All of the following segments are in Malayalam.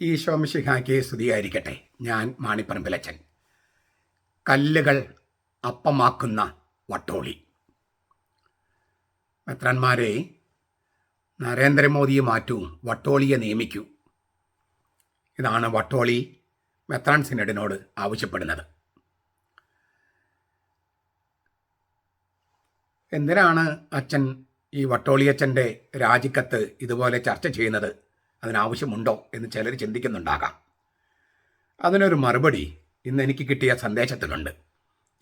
ഈശോമിശിഹായ്ക്ക് സ്തുതിയായിരിക്കട്ടെ. ഞാൻ മാണിപ്പറമ്പിലച്ചൻ. കല്ലുകൾ അപ്പമാക്കുന്ന വട്ടോളി. മെത്രാന്മാരെ നരേന്ദ്രമോദിയെ മാറ്റൂ വട്ടോളിയെ നിയമിക്കൂ. ഇതാണ് വട്ടോളി മെത്രാൻ സിനഡിനോട് ആവശ്യപ്പെടുന്നത്. എന്തിനാണ് അച്ഛൻ ഈ വട്ടോളിയച്ഛന്റെ രാജിക്കത്ത് ഇതുപോലെ ചർച്ച ചെയ്യുന്നത്? അതിനാവശ്യമുണ്ടോ എന്ന് ചിലർ ചിന്തിക്കുന്നുണ്ടാകാം. അതിനൊരു മറുപടി ഇന്ന് എനിക്ക് കിട്ടിയ സന്ദേശത്തിലുണ്ട്.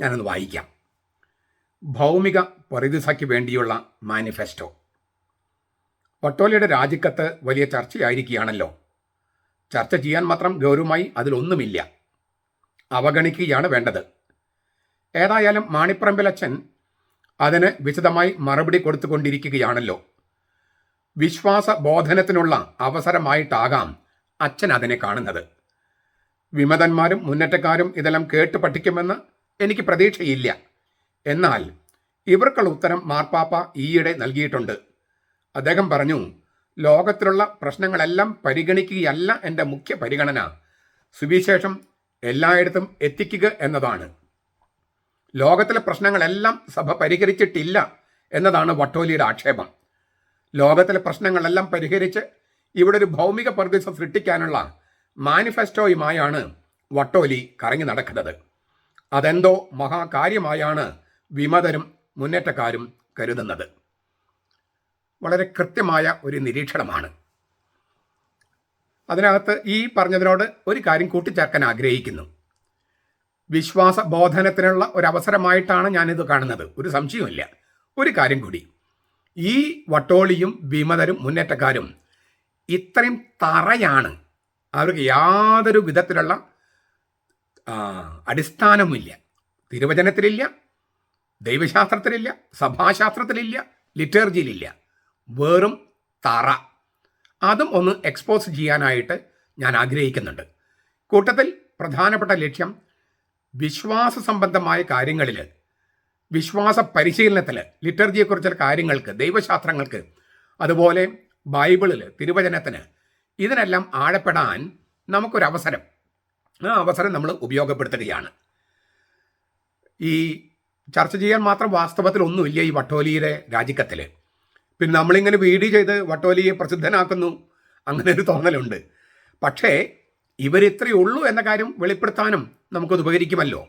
ഞാനൊന്ന് വായിക്കാം. ഭൗമിക പ്രതിസയ്ക്ക് വേണ്ടിയുള്ള മാനിഫെസ്റ്റോ. വട്ടോലിയുടെ രാജിക്കത്ത് വലിയ ചർച്ചയായിരിക്കുകയാണല്ലോ. ചർച്ച ചെയ്യാൻ മാത്രം ഗൗരവമായി അതിലൊന്നുമില്ല. അവഗണിക്കുകയാണ് വേണ്ടത്. ഏതായാലും മാണിപ്പറമ്പിലച്ഛൻ അതിന് വിശദമായി മറുപടി കൊടുത്തുകൊണ്ടിരിക്കുകയാണല്ലോ. വിശ്വാസ ബോധനത്തിനുള്ള അവസരമായിട്ടാകാം അച്ഛൻ അതിനെ കാണുന്നത്. വിമതന്മാരും മുന്നേറ്റക്കാരും ഇതെല്ലാം കേട്ട് പഠിക്കുമെന്ന് എനിക്ക് പ്രതീക്ഷയില്ല. എന്നാൽ ഇവർക്കുള്ള ഉത്തരം മാർപ്പാപ്പ ഈയിടെ നൽകിയിട്ടുണ്ട്. അദ്ദേഹം പറഞ്ഞു ലോകത്തിലുള്ള പ്രശ്നങ്ങളെല്ലാം പരിഗണിക്കുകയല്ല എന്റെ മുഖ്യ പരിഗണന. സുവിശേഷം എല്ലായിടത്തും എത്തിക്കുക എന്നതാണ്. ലോകത്തിലെ പ്രശ്നങ്ങളെല്ലാം സഭ പരിഹരിച്ചിട്ടില്ല എന്നതാണ് വട്ടോലിയുടെ ആക്ഷേപം. ലോകത്തിലെ പ്രശ്നങ്ങളെല്ലാം പരിഹരിച്ച് ഇവിടെ ഒരു ഭൗമിക പ്രതിസ സൃഷ്ടിക്കാനുള്ള മാനിഫെസ്റ്റോയുമായാണ് വട്ടോലി കറങ്ങി നടക്കുന്നത്. അതെന്തോ മഹാകാര്യമായാണ് വിമതരും മുന്നേറ്റക്കാരും കരുതുന്നത്. വളരെ കൃത്യമായ ഒരു നിരീക്ഷണമാണ്. അതിനകത്ത് ഈ പറഞ്ഞതിനോട് ഒരു കാര്യം കൂട്ടിച്ചേർക്കാൻ ആഗ്രഹിക്കുന്നു. വിശ്വാസ ബോധനത്തിനുള്ള ഒരു അവസരമായിട്ടാണ് ഞാനിത് കാണുന്നത്. ഒരു സംശയവുമില്ല. ഒരു കാര്യം കൂടി. ഈ വട്ടോളിയും വിമതരും മുന്നേറ്റക്കാരും ഇത്രയും തറയാണ്. അവർക്ക് യാതൊരു വിധത്തിലുള്ള അടിസ്ഥാനവുമില്ല. തിരുവചനത്തിലില്ല ദൈവശാസ്ത്രത്തിലില്ല സഭാശാസ്ത്രത്തിലില്ല ലിറ്റേർജിയിലില്ല. വെറും തറ. അതും ഒന്ന് എക്സ്പോസ് ചെയ്യാനായിട്ട് ഞാൻ ആഗ്രഹിക്കുന്നുണ്ട്. കൂട്ടത്തിൽ പ്രധാനപ്പെട്ട ലക്ഷ്യം വിശ്വാസ സംബന്ധമായ കാര്യങ്ങളിൽ വിശ്വാസ പരിശീലനത്തിൽ ലിറ്റർജിയെക്കുറിച്ചുള്ള കാര്യങ്ങൾക്ക് ദൈവശാസ്ത്രങ്ങൾക്ക് അതുപോലെ ബൈബിളിൽ തിരുവചനത്തിന് ഇതിനെല്ലാം ആഴപ്പെടാൻ നമുക്കൊരവസരം. ആ അവസരം നമ്മൾ ഉപയോഗപ്പെടുത്തുകയാണ്. ഈ ചർച്ച ചെയ്യാൻ മാത്രം വാസ്തവത്തിൽ ഒന്നുമില്ല ഈ വട്ടോലിയുടെ രാജിക്കത്തിൽ പിന്നെ നമ്മളിങ്ങനെ വീഡിയോ ചെയ്ത് വട്ടോലിയെ പ്രസിദ്ധനാക്കുന്നു അങ്ങനെ ഒരു തോന്നലുണ്ട്. പക്ഷേ ഇവരിത്രയേ ഉള്ളൂ എന്ന കാര്യം വെളിപ്പെടുത്താനും നമുക്കത് ഉപകരിക്കുമല്ലോ.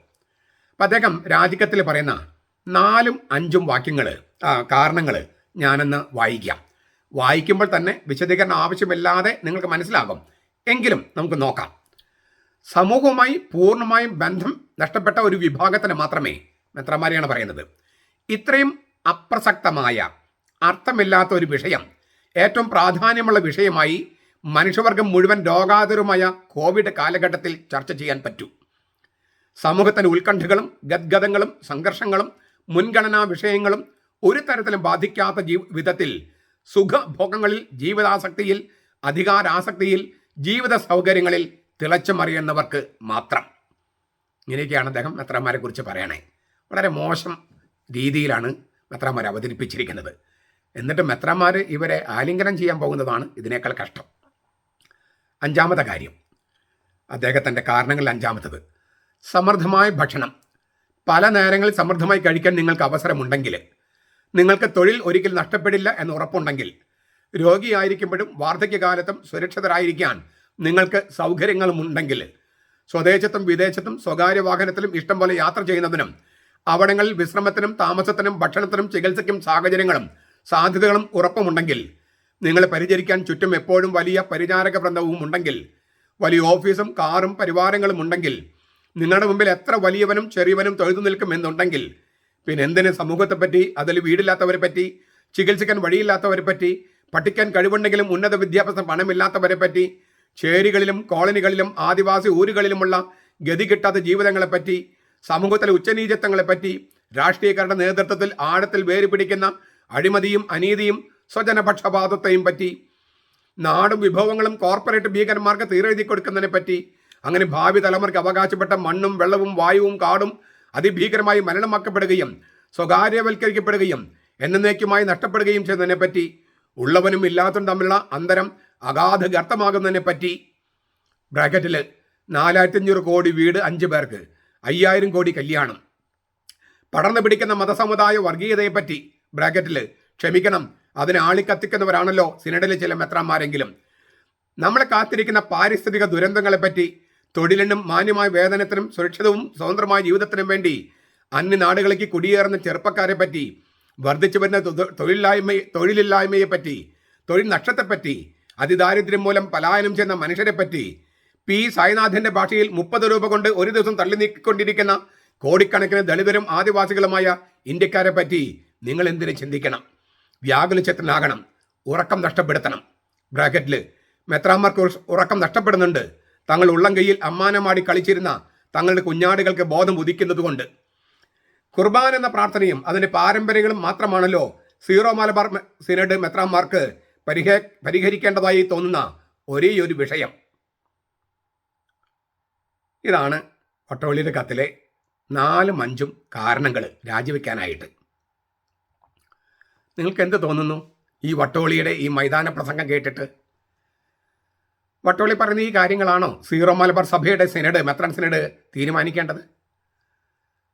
അപ്പം അദ്ദേഹം രാജിക്കത്തിൽ പറയുന്ന നാലും അഞ്ചും വാക്യങ്ങൾ കാരണങ്ങൾ ഞാനൊന്ന് വായിക്കാം. വായിക്കുമ്പോൾ തന്നെ വിശദീകരണം ആവശ്യമില്ലാതെ നിങ്ങൾക്ക് മനസ്സിലാകും. എങ്കിലും നമുക്ക് നോക്കാം. സമൂഹവുമായി പൂർണമായും ബന്ധം നഷ്ടപ്പെട്ട ഒരു വിഭാഗത്തിന് മാത്രമേ മെത്രമാരെയാണ് പറയുന്നത്. ഇത്രയും അപ്രസക്തമായ അർത്ഥമില്ലാത്ത ഒരു വിഷയം ഏറ്റവും പ്രാധാന്യമുള്ള വിഷയമായി മനുഷ്യവർഗം മുഴുവൻ രോഗാതുരമായ കോവിഡ് കാലഘട്ടത്തിൽ ചർച്ച ചെയ്യാൻ പറ്റൂ. സമൂഹത്തിന് ഉത്കണ്ഠകളും ഗദ്ഗതങ്ങളും സംഘർഷങ്ങളും മുൻഗണനാ വിഷയങ്ങളും ഒരു തരത്തിലും ബാധിക്കാത്ത ജീ വിധത്തിൽ സുഖഭോഗങ്ങളിൽ ജീവിതാസക്തിയിൽ അധികാരാസക്തിയിൽ ജീവിത സൗകര്യങ്ങളിൽ തിളച്ചുമറിയുന്നവർക്ക് മാത്രം. ഇങ്ങനെയൊക്കെയാണ് അദ്ദേഹം മെത്രന്മാരെ കുറിച്ച് പറയണേ. വളരെ മോശം രീതിയിലാണ് മെത്രന്മാർ അവതരിപ്പിച്ചിരിക്കുന്നത്. എന്നിട്ട് മെത്രന്മാർ ഇവരെ ആലിംഗനം ചെയ്യാൻ പോകുന്നതാണ് ഇതിനേക്കാൾ കഷ്ടം. അഞ്ചാമത്തെ കാര്യം. അദ്ദേഹത്തിന്റെ കാരണങ്ങളിൽ അഞ്ചാമത്തത്. സമൃദ്ധമായ ഭക്ഷണം. പല നേരങ്ങളിൽ സമൃദ്ധമായി കഴിക്കാൻ നിങ്ങൾക്ക് അവസരമുണ്ടെങ്കിൽ നിങ്ങൾക്ക് തൊഴിൽ ഒരിക്കൽ നഷ്ടപ്പെടില്ല എന്ന് ഉറപ്പുണ്ടെങ്കിൽ രോഗിയായിരിക്കുമ്പോഴും വാർദ്ധക്യകാലത്തും സുരക്ഷിതരായിരിക്കാൻ നിങ്ങൾക്ക് സൗകര്യങ്ങളും ഉണ്ടെങ്കിൽ സ്വദേശത്തും വിദേശത്തും സ്വകാര്യ വാഹനത്തിലും ഇഷ്ടം പോലെ യാത്ര ചെയ്യുന്നതിനും അവിടങ്ങളിൽ വിശ്രമത്തിനും താമസത്തിനും ഭക്ഷണത്തിനും ചികിത്സയ്ക്കും സാഹചര്യങ്ങളും സാധ്യതകളും ഉറപ്പുമുണ്ടെങ്കിൽ നിങ്ങളെ പരിചരിക്കാൻ ചുറ്റും എപ്പോഴും വലിയ പരിചാരക വൃന്ദവും ഉണ്ടെങ്കിൽ വലിയ ഓഫീസും കാറും പരിവാരങ്ങളും ഉണ്ടെങ്കിൽ നിങ്ങളുടെ മുമ്പിൽ എത്ര വലിയവനും ചെറിയവനും തൊഴുതു നിൽക്കും എന്നുണ്ടെങ്കിൽ പിന്നെ എന്തിന് സമൂഹത്തെപ്പറ്റി അതിൽ വീടില്ലാത്തവരെ പറ്റി ചികിത്സിക്കാൻ വഴിയില്ലാത്തവരെ പറ്റി പഠിക്കാൻ കഴിവുണ്ടെങ്കിലും ഉന്നത വിദ്യാഭ്യാസം പണമില്ലാത്തവരെ പറ്റി ചേരികളിലും കോളനികളിലും ആദിവാസി ഊരുകളിലുമുള്ള ഗതി കിട്ടാത്ത ജീവിതങ്ങളെപ്പറ്റി സമൂഹത്തിലെ ഉച്ചനീചത്വങ്ങളെപ്പറ്റി രാഷ്ട്രീയക്കാരുടെ നേതൃത്വത്തിൽ ആഴത്തിൽ വേര് പിടിക്കുന്ന അഴിമതിയും അനീതിയും സ്വജനപക്ഷപാതത്തെയും പറ്റി നാടും വിഭവങ്ങളും കോർപ്പറേറ്റ് ഭീകരന്മാർക്ക് തീരെഴുതി കൊടുക്കുന്നതിനെ പറ്റി അങ്ങനെ ഭാവി തലമുറയ്ക്ക് അവകാശപ്പെട്ട മണ്ണും വെള്ളവും വായുവും കാടും അതിഭീകരമായി മരണമാക്കപ്പെടുകയും സ്വകാര്യവൽക്കരിക്കപ്പെടുകയും എന്നേക്കുമായി നഷ്ടപ്പെടുകയും ചെയ്യുന്നതിനെ പറ്റി ഉള്ളവനും ഇല്ലാത്തതും തമ്മിലുള്ള അന്തരം അഗാധ ഗർത്തമാകുന്നതിനെ പറ്റി ബ്രാക്കറ്റിൽ നാലായിരത്തി അഞ്ഞൂറ് കോടി വീട് അഞ്ച് പേർക്ക് അയ്യായിരം കോടി കല്യാണം. പടർന്നു പിടിക്കുന്ന മതസമുദായ വർഗീയതയെപ്പറ്റി ബ്രാക്കറ്റിൽ ക്ഷമിക്കണം അതിനെ ആളിക്കത്തിക്കുന്നവരാണല്ലോ സിനഡിലെ ചില മെത്രാന്മാരെങ്കിലും. നമ്മളെ കാത്തിരിക്കുന്ന പാരിസ്ഥിതിക ദുരന്തങ്ങളെപ്പറ്റി തൊഴിലിനും മാന്യമായ വേതനത്തിനും സുരക്ഷിതവും സ്വതന്ത്രമായ ജീവിതത്തിനും വേണ്ടി അന്യ നാടുകളിലേക്ക് കുടിയേറുന്ന ചെറുപ്പക്കാരെ പറ്റി വർദ്ധിച്ചു വരുന്ന തൊഴിലില്ലായ്മ തൊഴിലില്ലായ്മയെ പറ്റി തൊഴിൽ നഷ്ടത്തെപ്പറ്റി അതിദാരിദ്ര്യം മൂലം പലായനം ചെയ്യുന്ന മനുഷ്യരെ പറ്റി പി സായിനാഥന്റെ ഭാഷയിൽ മുപ്പത് രൂപ കൊണ്ട് ഒരു ദിവസം തള്ളി നീക്കിക്കൊണ്ടിരിക്കുന്ന കോടിക്കണക്കിന് ദളിതരും ആദിവാസികളുമായ ഇന്ത്യക്കാരെ പറ്റി നിങ്ങൾ എന്തിനു ചിന്തിക്കണം? വ്യാകുലചിത്രനാകണം ഉറക്കം നഷ്ടപ്പെടുത്തണം. ബ്രാക്കറ്റിൽ മെത്രാന്മാർക്ക് ഉറ- ഉറക്കം നഷ്ടപ്പെടുന്നുണ്ട്. തങ്ങൾ ഉള്ളം കൈയിൽ അമ്മാനമാടി കളിച്ചിരുന്ന തങ്ങളുടെ കുഞ്ഞാടുകൾക്ക് ബോധം ഉദിക്കുന്നതുകൊണ്ട്. കുർബാൻ എന്ന പ്രാർത്ഥനയും അതിന്റെ പാരമ്പര്യങ്ങളും മാത്രമാണല്ലോ സീറോ മലബാർ സിനഡ് മെത്രാന്മാർക്ക് പരിഹ പരിഹരിക്കേണ്ടതായി തോന്നുന്ന ഒരേ ഒരു വിഷയം. ഇതാണ് ഒട്ടോളിയുടെ കത്തിലെ നാലും അഞ്ചും കാരണങ്ങൾ രാജിവെക്കാനായിട്ട്. നിങ്ങൾക്ക് എന്ത് തോന്നുന്നു? ഈ വട്ടോളിയുടെ ഈ മൈതാന പ്രസംഗം കേട്ടിട്ട് വട്ടോളി പറയുന്ന ഈ കാര്യങ്ങളാണോ? സീറോ മലബാർ സഭയുടെ സിനഡ് മെത്രാൻ സിനഡ് തീരുമാനിക്കേണ്ടത്?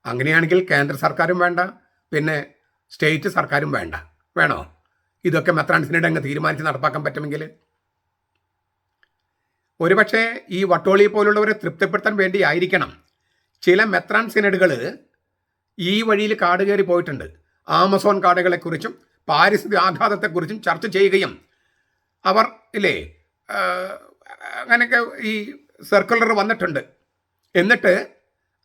അങ്ങനെയാണെങ്കിൽ കേന്ദ്ര സർക്കാരും വേണ്ട പിന്നെ സ്റ്റേറ്റ് സർക്കാരും വേണ്ട. വേണോ? ഇതൊക്കെ മെത്രാൻ സിനഡ് അങ്ങ് തീരുമാനിച്ച് നടപ്പാക്കാൻ പറ്റുമെങ്കിൽ. ഒരുപക്ഷെ ഈ വട്ടോളി പോലുള്ളവരെ തൃപ്തിപ്പെടുത്താൻ വേണ്ടി ആയിരിക്കണം ചില മെത്രാൻ സിനഡുകൾ ഈ വഴിയിൽ കാട് കയറി പോയിട്ടുണ്ട്. ആമസോൺ കാടുകളെക്കുറിച്ചും പാരിസ്ഥിതിക ആഘാതത്തെക്കുറിച്ചും ചർച്ച ചെയ്യുകയും അവർ ഇല്ലേ അങ്ങനെയൊക്കെ ഈ സർക്കുലർ വന്നിട്ടുണ്ട്. എന്നിട്ട്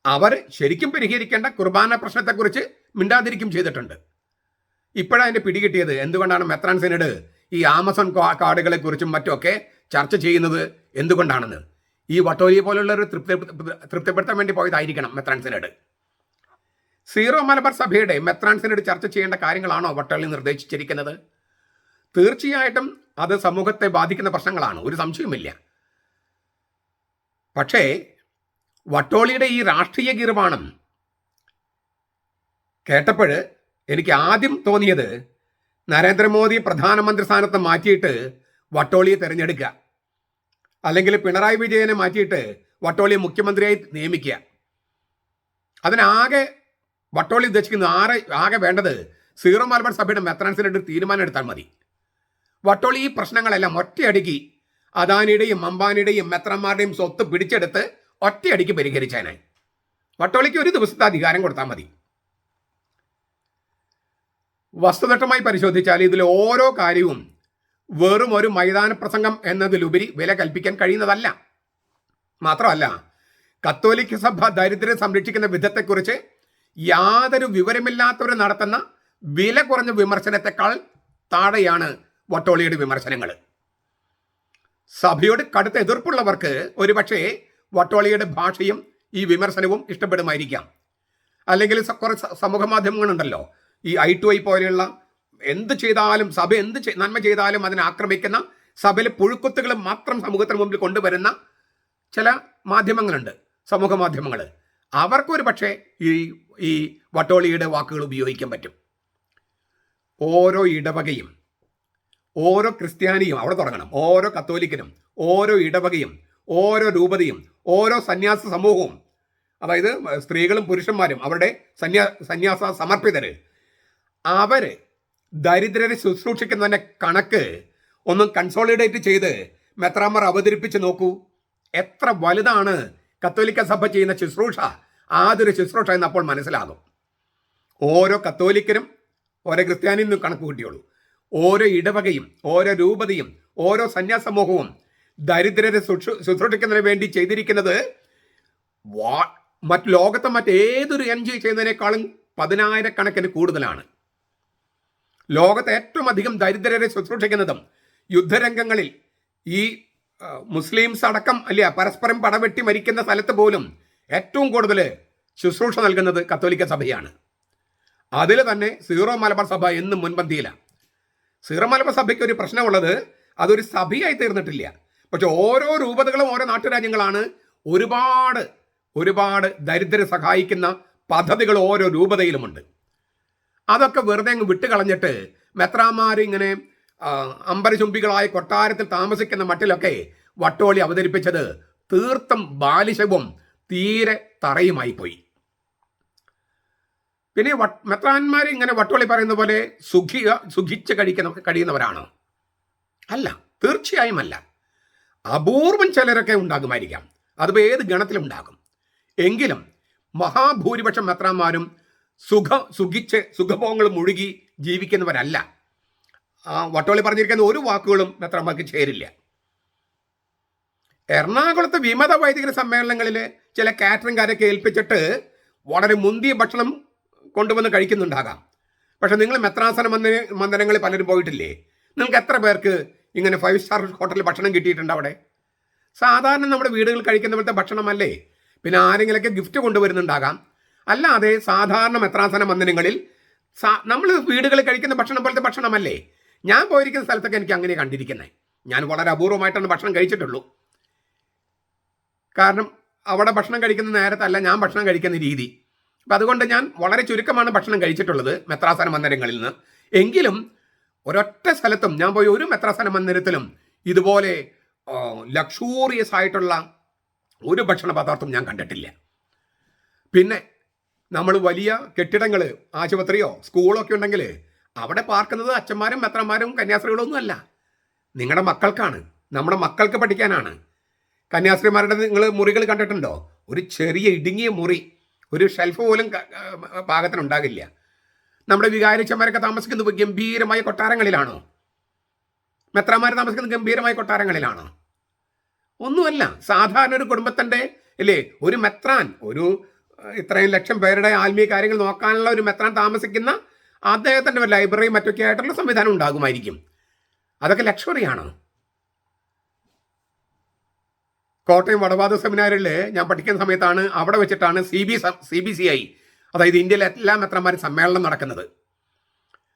അവർ ശരിക്കും പരിഹരിക്കേണ്ട കുർബാന പ്രശ്നത്തെക്കുറിച്ച് മിണ്ടാതിരിക്കും ചെയ്തിട്ടുണ്ട്. ഇപ്പോഴതിന്റെ പിടികിട്ടിയത്. എന്തുകൊണ്ടാണ് മെത്രാൻ സെനഡ് ഈ ആമസോൺ കാർഡുകളെ കുറിച്ചും മറ്റുമൊക്കെ ചർച്ച ചെയ്യുന്നത്? എന്തുകൊണ്ടാണെന്ന്? ഈ വട്ടോലിയെ പോലുള്ള ഒരു തൃപ്തി തൃപ്തിപ്പെടുത്താൻ വേണ്ടി പോയതായിരിക്കണം മെത്രാൻ സെനഡ് സീറോ മലബാർ സഭയുടെ മെത്രാൻ സെനഡ് ചർച്ച ചെയ്യേണ്ട കാര്യങ്ങളാണോ വട്ടോലി നിർദ്ദേശിച്ചിരിക്കുന്നത്? തീർച്ചയായിട്ടും അത് സമൂഹത്തെ ബാധിക്കുന്ന പ്രശ്നങ്ങളാണ്. ഒരു സംശയവുമില്ല. പക്ഷേ വട്ടോളിയുടെ ഈ രാഷ്ട്രീയ ഗീർവാണം കേട്ടപ്പോൾ എനിക്ക് ആദ്യം തോന്നിയത് നരേന്ദ്രമോദി പ്രധാനമന്ത്രി സ്ഥാനത്ത് മാറ്റിയിട്ട് വട്ടോളിയെ തിരഞ്ഞെടുക്കുക. അല്ലെങ്കിൽ പിണറായി വിജയനെ മാറ്റിയിട്ട് വട്ടോളിയെ മുഖ്യമന്ത്രിയായി നിയമിക്കുക. അതിനാകെ വട്ടോളി ഉദ്ദേശിക്കുന്ന ആരെ ആകെ വേണ്ടത് സീറോ മലബാർ സഭയുടെ മെത്രാൻസിനായിട്ട് തീരുമാനം എടുത്താൽ മതി. വട്ടോളി ഈ പ്രശ്നങ്ങളെല്ലാം ഒറ്റയടിക്ക് അദാനിയുടെയും അംബാനിയുടെയും മെത്രന്മാരുടെയും സ്വത്ത് പിടിച്ചെടുത്ത് ഒറ്റയടിക്ക് പരിഹരിച്ചതിനായി. വട്ടോളിക്ക് ഒരു ദിവസത്തെ അധികാരം കൊടുത്താൽ മതി. വസ്തുനിഷ്ഠമായി പരിശോധിച്ചാൽ ഇതിൽ ഓരോ കാര്യവും വെറും ഒരു മൈതാന പ്രസംഗം എന്നതിലുപരി വില കൽപ്പിക്കാൻ കഴിയുന്നതല്ല. മാത്രമല്ല കത്തോലിക്ക സഭ ദരിദ്രരെ സംരക്ഷിക്കുന്ന വിധത്തെക്കുറിച്ച് യാതൊരു വിവരമില്ലാത്തവർ നടത്തുന്ന വില കുറഞ്ഞ വിമർശനത്തെക്കാൾ താഴെയാണ് വട്ടോളിയുടെ വിമർശനങ്ങൾ. സഭയോട് കടുത്ത എതിർപ്പുള്ളവർക്ക് ഒരുപക്ഷെ വട്ടോളിയുടെ ഭാഷയും ഈ വിമർശനവും ഇഷ്ടപ്പെടുമായിരിക്കാം. അല്ലെങ്കിൽ കുറേ സമൂഹ മാധ്യമങ്ങളുണ്ടല്ലോ. ഈ ഐ ടു ഐ പോലെയുള്ള എന്ത് ചെയ്താലും സഭ എന്ത് നന്മ ചെയ്താലും അതിനെ ആക്രമിക്കുന്ന സഭയിലെ പുഴുക്കുത്തുകൾ മാത്രം സമൂഹത്തിന് മുമ്പിൽ കൊണ്ടുവരുന്ന ചില മാധ്യമങ്ങളുണ്ട് സമൂഹ മാധ്യമങ്ങൾ. അവർക്കൊരു പക്ഷേ ഈ ഈ വട്ടോളിയുടെ വാക്കുകൾ ഉപയോഗിക്കാൻ പറ്റും. ഓരോ ഇടവകയും ഓരോ ക്രിസ്ത്യാനിയും അവിടെ തുടങ്ങണം. ഓരോ കത്തോലിക്കനും ഓരോ ഇടവകയും ഓരോ രൂപതയും ഓരോ സന്യാസ സമൂഹവും. അതായത് സ്ത്രീകളും പുരുഷന്മാരും അവരുടെ സന്യാ സന്യാസ സമർപ്പിതര്. അവർ ദരിദ്രരെ ശുശ്രൂഷിക്കുന്നതിന്റെ കണക്ക് ഒന്ന് കൺസോളിഡേറ്റ് ചെയ്ത് മെത്രാമർ അവതരിപ്പിച്ച് നോക്കൂ. എത്ര വലുതാണ് കത്തോലിക്ക സഭ ചെയ്യുന്ന ശുശ്രൂഷ? ആതൊരു ശുശ്രൂഷ എന്ന് അപ്പോൾ മനസ്സിലാകും. ഓരോ കത്തോലിക്കനും ഓരോ ക്രിസ്ത്യാനിയും കണക്ക് കൂട്ടിയോളൂ. ഓരോ ഇടവകയും ഓരോ രൂപതയും ഓരോ സന്യാസമൂഹവും ദരിദ്രരെ ശുശ്രൂ- ശുശ്രൂഷിക്കുന്നതിന് വേണ്ടി ചെയ്തിരിക്കുന്നത് വാ- മറ്റ് ലോകത്തെ മറ്റേതൊരു എൻ ജി ഒ ചെയ്യുന്നതിനേക്കാളും പതിനായിരക്കണക്കിന് കൂടുതലാണ്. ലോകത്തെ ഏറ്റവും അധികം ദരിദ്രരെ ശുശ്രൂഷിക്കുന്നതും യുദ്ധരംഗങ്ങളിൽ ഈ മുസ്ലിംസ് അടക്കം അല്ല പരസ്പരം പടവെട്ടി മരിക്കുന്ന സ്ഥലത്ത് പോലും ഏറ്റവും കൂടുതൽ ശുശ്രൂഷ നൽകുന്നത് കത്തോലിക്ക സഭയാണ്. അതിൽ തന്നെ സീറോ മലബാർ സഭ എന്നും മുൻപന്തിയിലാണ്. സീറോ മലബാർ സഭയ്ക്ക് ഒരു പ്രശ്നമുള്ളത് അതൊരു സഭയായി തീർന്നിട്ടില്ല. പക്ഷെ ഓരോ രൂപതകളും ഓരോ നാട്ടുരാജ്യങ്ങളാണ് ഒരുപാട് ഒരുപാട് ദരിദ്രരെ സഹായിക്കുന്ന പദ്ധതികൾ ഓരോ രൂപതയിലുമുണ്ട്. അതൊക്കെ വെറുതെ അങ്ങ് വിട്ടുകളഞ്ഞിട്ട് മെത്രാമാർ ഇങ്ങനെ അമ്പരചുംബികളായ കൊട്ടാരത്തിൽ താമസിക്കുന്ന മട്ടിലൊക്കെ വട്ടോളി അവതരിപ്പിച്ചത് തീർത്തും ബാലിശവും തീരെ തറയുമായി പോയി പിന്നെ മെത്രാന്മാർ ഇങ്ങനെ വട്ടോളി പറയുന്ന പോലെ സുഖി സുഖിച്ച് കഴിക്കുന്ന കഴിയുന്നവരാണ്. അല്ല തീർച്ചയായും അല്ല. അപൂർവം ചിലരൊക്കെ ഉണ്ടാകുമായിരിക്കാം. അതിപ്പോൾ ഏത് ഗണത്തിലുണ്ടാകും? എങ്കിലും മഹാഭൂരിപക്ഷം മെത്രാന്മാരും സുഖ സുഖിച്ച് സുഖഭോഗങ്ങൾ മുഴുകി ജീവിക്കുന്നവരല്ല. ആ വട്ടോളി പറഞ്ഞിരിക്കുന്ന ഒരു വാക്കുകളും മെത്രാന്മാർക്ക് ചേരില്ല. എറണാകുളത്ത് വിമത വൈദികര സമ്മേളനങ്ങളിൽ ചില കാറ്ററിംഗുകാരെ ഏൽപ്പിച്ചിട്ട് വളരെ മുന്തിയ ഭക്ഷണം കൊണ്ടുവന്ന് കഴിക്കുന്നുണ്ടാകാം. പക്ഷെ നിങ്ങൾ മെത്രാസന മന്ദിര മന്ദിരങ്ങളിൽ പലരും പോയിട്ടില്ലേ? നിങ്ങൾക്ക് എത്ര പേർക്ക് ഇങ്ങനെ ഫൈവ് സ്റ്റാർ ഹോട്ടലിൽ ഭക്ഷണം കിട്ടിയിട്ടുണ്ട് അവിടെ? സാധാരണ നമ്മുടെ വീടുകളിൽ കഴിക്കുന്ന പോലത്തെ ഭക്ഷണമല്ലേ? പിന്നെ ആരെങ്കിലൊക്കെ ഗിഫ്റ്റ് കൊണ്ടുവരുന്നുണ്ടാകാം. അല്ലാതെ സാധാരണ മെത്രാസന മന്ദിരങ്ങളിൽ നമ്മൾ വീടുകളിൽ കഴിക്കുന്ന ഭക്ഷണം പോലത്തെ ഭക്ഷണമല്ലേ? ഞാൻ പോയിരിക്കുന്ന സ്ഥലത്തൊക്കെ എനിക്ക് അങ്ങനെ കണ്ടിരിക്കുന്നത് ഞാൻ വളരെ അപൂർവമായിട്ടാണ് ഭക്ഷണം കഴിച്ചിട്ടുള്ളൂ. കാരണം അവിടെ ഭക്ഷണം കഴിക്കുന്ന നേരത്തല്ല ഞാൻ ഭക്ഷണം കഴിക്കുന്ന രീതി. അപ്പം അതുകൊണ്ട് ഞാൻ വളരെ ചുരുക്കമാണ് ഭക്ഷണം കഴിച്ചിട്ടുള്ളത് മെത്രാസന മന്ദിരങ്ങളിൽ നിന്ന്. എങ്കിലും ഒരൊറ്റ സ്ഥലത്തും ഞാൻ പോയി ഒരു മെത്രാസന മന്ദിരത്തിലും ഇതുപോലെ ലക്ഷൂറിയസ് ആയിട്ടുള്ള ഒരു ഭക്ഷണ പദാർത്ഥം ഞാൻ കണ്ടിട്ടില്ല. പിന്നെ നമ്മൾ വലിയ കെട്ടിടങ്ങൾ ആശുപത്രിയോ സ്കൂളോ ഒക്കെ ഉണ്ടെങ്കിൽ അവിടെ പാർക്കുന്നത് അച്ഛന്മാരും മെത്രന്മാരും കന്യാസ്ത്രീകളൊന്നും അല്ല. നിങ്ങളുടെ മക്കൾക്കാണ് നമ്മുടെ മക്കൾക്ക് പഠിക്കാനാണ്. കന്യാസ്ത്രീമാരുടെ നിങ്ങൾ മുറികൾ കണ്ടിട്ടുണ്ടോ? ഒരു ചെറിയ ഇടുങ്ങിയ മുറി. ഒരു ഷെൽഫ് പോലും പാകത്തിന് ഉണ്ടാകില്ല നമ്മുടെ വികാരിച്ചന്മാരൊക്കെ താമസിക്കുന്നത് ഗംഭീരമായ കൊട്ടാരങ്ങളിലാണോ? മെത്രാമാർ താമസിക്കുന്നത് ഗംഭീരമായ കൊട്ടാരങ്ങളിലാണോ? ഒന്നുമല്ല. സാധാരണ ഒരു കുടുംബത്തിന്റെ അല്ലേ ഒരു മെത്രാൻ ഒരു ഇത്രയും ലക്ഷം പേരുടെ ആത്മീയ കാര്യങ്ങൾ നോക്കാനുള്ള ഒരു മെത്രാൻ താമസിക്കുന്ന അദ്ദേഹത്തിന്റെ ലൈബ്രറി മറ്റൊക്കെ ആയിട്ടുള്ള സംവിധാനം ഉണ്ടാകുമായിരിക്കും. അതൊക്കെ ലക്ഷറിയാണ് കോട്ടയം വടവാദ സെമിനാറിൽ ഞാൻ പഠിക്കുന്ന സമയത്താണ് അവിടെ വെച്ചിട്ടാണ് C B C B C I അതായത് ഇന്ത്യയിലെ എല്ലാ മെത്രന്മാരും സമ്മേളനം നടക്കുന്നത്.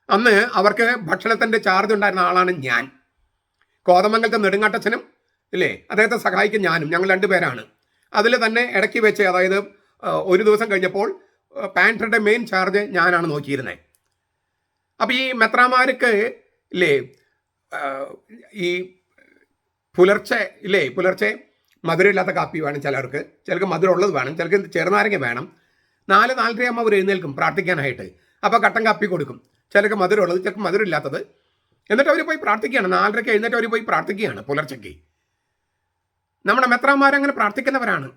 അന്ന് അവർക്ക് ഭക്ഷണത്തിന്റെ ചാർജ് ഉണ്ടായിരുന്ന ആളാണ് ഞാൻ. കോതമംഗലത്തെ നെടുങ്ങാട്ടച്ചനും ഇല്ലേ? അദ്ദേഹത്തെ സഹായിക്കും ഞാനും. ഞങ്ങൾ രണ്ടുപേരാണ് അതിൽ തന്നെ ഇടയ്ക്ക് വെച്ച് അതായത് ഒരു ദിവസം കഴിഞ്ഞപ്പോൾ പാൻട്രിയുടെ മെയിൻ ചാർജ് ഞാനാണ് നോക്കിയിരുന്നത് അപ്പം ഈ മെത്രാമാർക്ക് ഇല്ലേ ഈ പുലർച്ചെ ഇല്ലേ പുലർച്ചെ മധുരമില്ലാത്ത കാപ്പി വേണം ചിലർക്ക്. ചിലർക്ക് മധുരം ഉള്ളത് വേണം. ചിലർക്ക് ചെറുനാരങ്ങ വേണം. നാല് നാലരയാകുമ്പോൾ അവർ എഴുന്നേൽക്കും പ്രാർത്ഥിക്കാനായിട്ട്. അപ്പോൾ കട്ടൻ കാപ്പി കൊടുക്കും. ചിലർക്ക് മധുരം ഉള്ളത് ചിലർക്ക് മധുരം ഇല്ലാത്തത്. എന്നിട്ട് അവർ പോയി പ്രാർത്ഥിക്കുകയാണ്. നാലരയ്ക്ക് എഴുന്നേറ്റ് അവർ പോയി പ്രാർത്ഥിക്കുകയാണ് പുലർച്ചയ്ക്ക്. നമ്മുടെ മെത്രാന്മാരങ്ങനെ പ്രാർത്ഥിക്കുന്നവരാണ്.